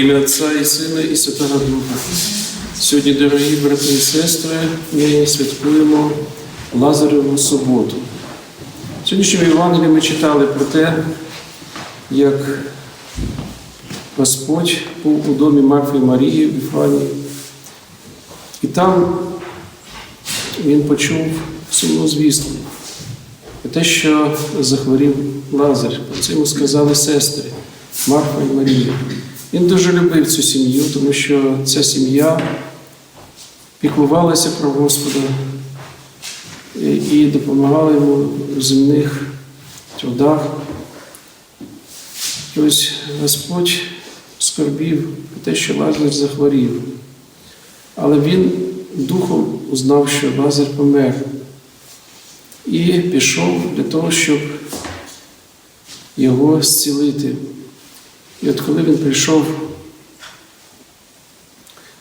ім'я Отця і Сина, і Святого Духа. Сьогодні, дорогі брати і сестри, ми святкуємо Лазареву суботу. В сьогоднішньому Євангелії ми читали про те, як Господь був у домі Марфи і Марії в Іфанії. І там він почув сумну звістку про те, що захворів Лазар. Про це йому сказали сестри Марфа і Марія. Він дуже любив цю сім'ю, тому що ця сім'я піклувалася про Господа і- допомагала йому в земних трудах. І ось Господь скорбів про те, що Лазар захворів. Але він духом узнав, що Лазар помер. І пішов для того, щоб його зцілити. І от коли він прийшов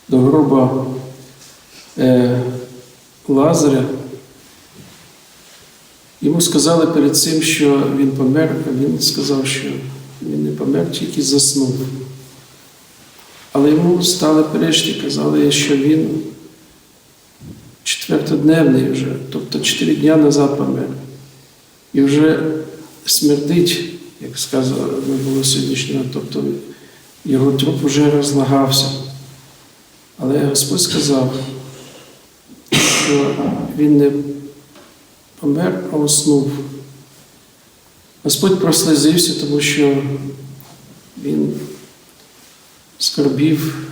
до гроба е, Лазаря, йому сказали перед цим, що він помер, а він сказав, що він не помер, тільки заснув. Але йому стали перечити, казали, що він четвертодневний вже, тобто чотири дня назад помер. І вже смердить, як сказано було сьогоднішнього, тобто його труп вже розлагався. Але Господь сказав, що він не помер, а уснув. Господь прослезився, тому що він скорбів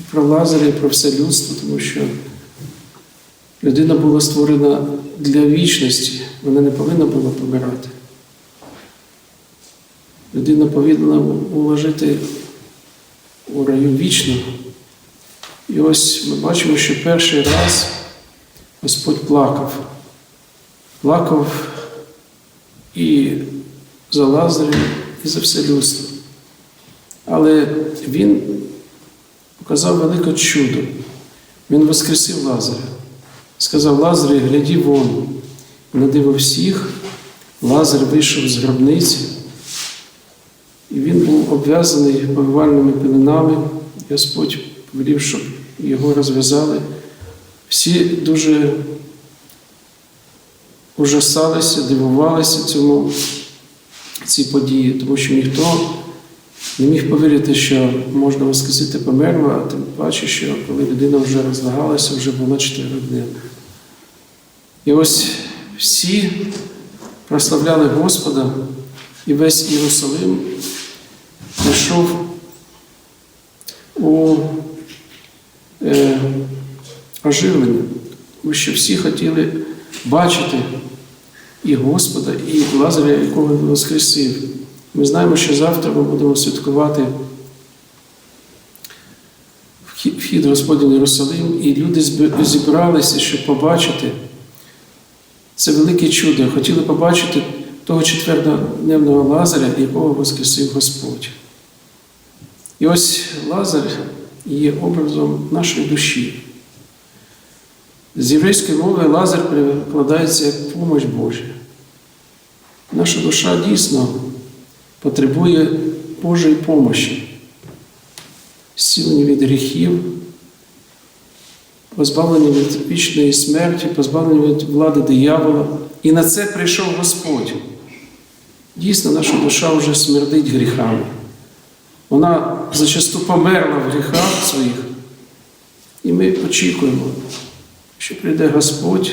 і про Лазаря, і про все людство, тому що людина була створена для вічності, вона не повинна була помирати. Людина повинна була жити у раю вічно. І ось ми бачимо, що перший раз Господь плакав. Плакав і за Лазарем, і за все людство. Але Він показав велике чудо. Він воскресив Лазаря. Сказав Лазарі, гляді вон. І на диво всіх Лазар вийшов з гробниці, і він був обв'язаний повивальними пеленами. Господь повелів, щоб його розв'язали. Всі дуже ужасалися, дивувалися цьому, цій події, тому що ніхто не міг повірити, що можна воскресити померлого, а тим паче, що коли людина вже розлагалася, вже було 4 дні. І ось всі прославляли Господа, і весь Єрусалим прийшов у е, оживлення, тому що всі хотіли бачити і Господа, і Лазаря, якого він воскресив. Ми знаємо, що завтра ми будемо святкувати вхід в Єрусалим, і люди зібралися, щоб побачити це велике чудо. Хотіли побачити того четвертодневного Лазаря, якого воскресив Господь. І ось Лазар є образом нашої душі. З єврейської мови Лазар перекладається як помощ Божа. Наша душа дійсно потребує Божої помощі, зцілення від гріхів, позбавлення від вічної смерті, позбавлення від влади диявола. І на це прийшов Господь. Дійсно, наша душа вже смердить гріхами. Вона зачасту померла в гріхах своїх. І ми очікуємо, що прийде Господь.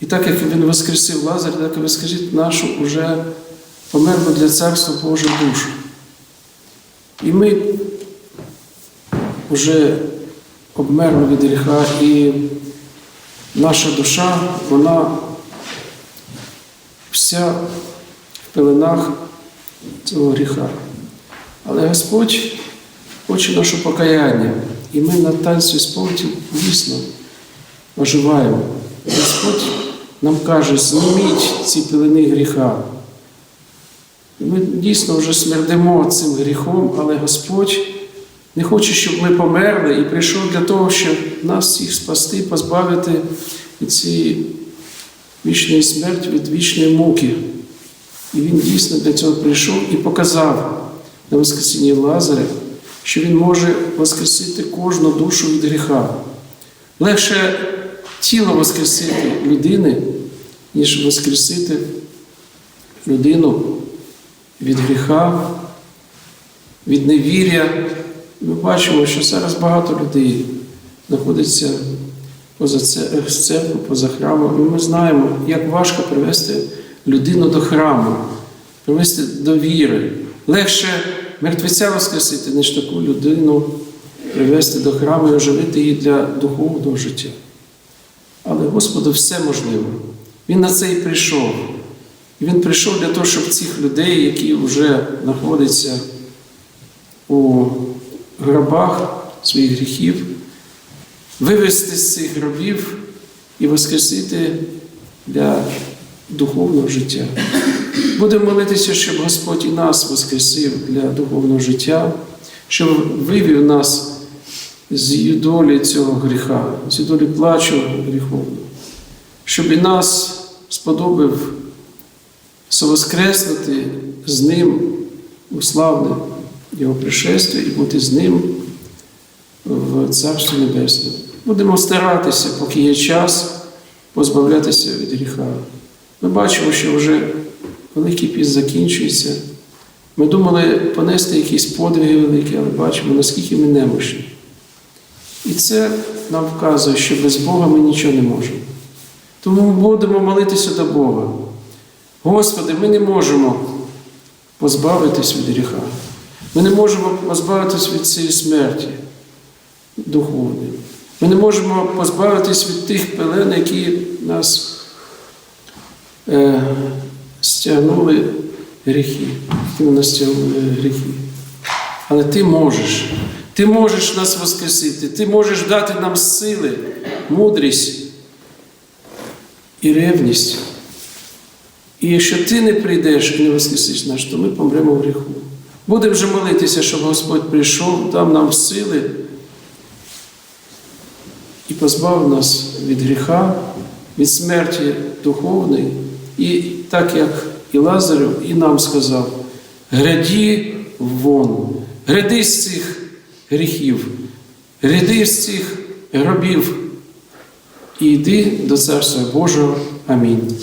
І так як Він воскресив Лазаря, так і воскресить нашу уже померлу для Царства Божу душу. І ми вже обмерли від гріха, і наша душа, вона вся в пеленах цього гріха. Але Господь хоче наше покаяння, і ми на танці сповіді дійсно оживаємо. Господь нам каже, зніміть ці пелени гріха. І Ми дійсно вже смердимо цим гріхом, але Господь не хоче, щоб ми померли і прийшов для того, щоб нас всіх спасти, позбавити від цієї вічної смерті, від вічної муки. І Він дійсно для цього прийшов і показав на Воскресінні Лазаря, що Він може воскресити кожну душу від гріха. Легше тіло воскресити людини, ніж воскресити людину від гріха, від невір'я. Ми бачимо, що зараз багато людей знаходиться поза це- з церкви, поза храмом. І ми знаємо, як важко привести людину до храму, привести до віри. Легше мертвеця воскресити, ніж таку людину привести до храму і оживити її для духовного життя. Але Господу все можливо. Він на це і прийшов. І Він прийшов для того, щоб цих людей, які вже знаходяться у гробах своїх гріхів, вивести з цих гробів і воскресити для духовного життя. Будемо молитися, щоб Господь і нас воскресив для духовного життя, щоб вивів нас з долі цього гріха, з долі плачу гріховного, щоб і нас сподобав совоскреснути з Ним у славне Його пришестя і бути з Ним в Царстві Небесному. Будемо старатися, поки є час, позбавлятися від гріха. Ми бачимо, що вже Великий піст закінчується. Ми думали понести якісь подвиги великі, але бачимо, наскільки ми немощні. І це нам вказує, що без Бога ми нічого не можемо. Тому ми будемо молитися до Бога. Господи, ми не можемо позбавитись від гріха. Ми не можемо позбавитись від цієї смерті духовної. Ми не можемо позбавитись від тих пелен, які нас е, стягнули гріхи, які нас стягнули гріхи. Але ти можеш. Ти можеш нас воскресити, ти можеш дати нам сили, мудрість і ревність. І якщо ти не прийдеш і не воскресиш нас, то ми помремо в гріху. Будемо вже молитися, щоб Господь прийшов, дав нам сили і позбавив нас від гріха, від смерті духовної, і так як і Лазарю, і нам сказав: гряді вон, гряди з цих гріхів, гряди з цих гробів і йди до Царства Божого. Амінь.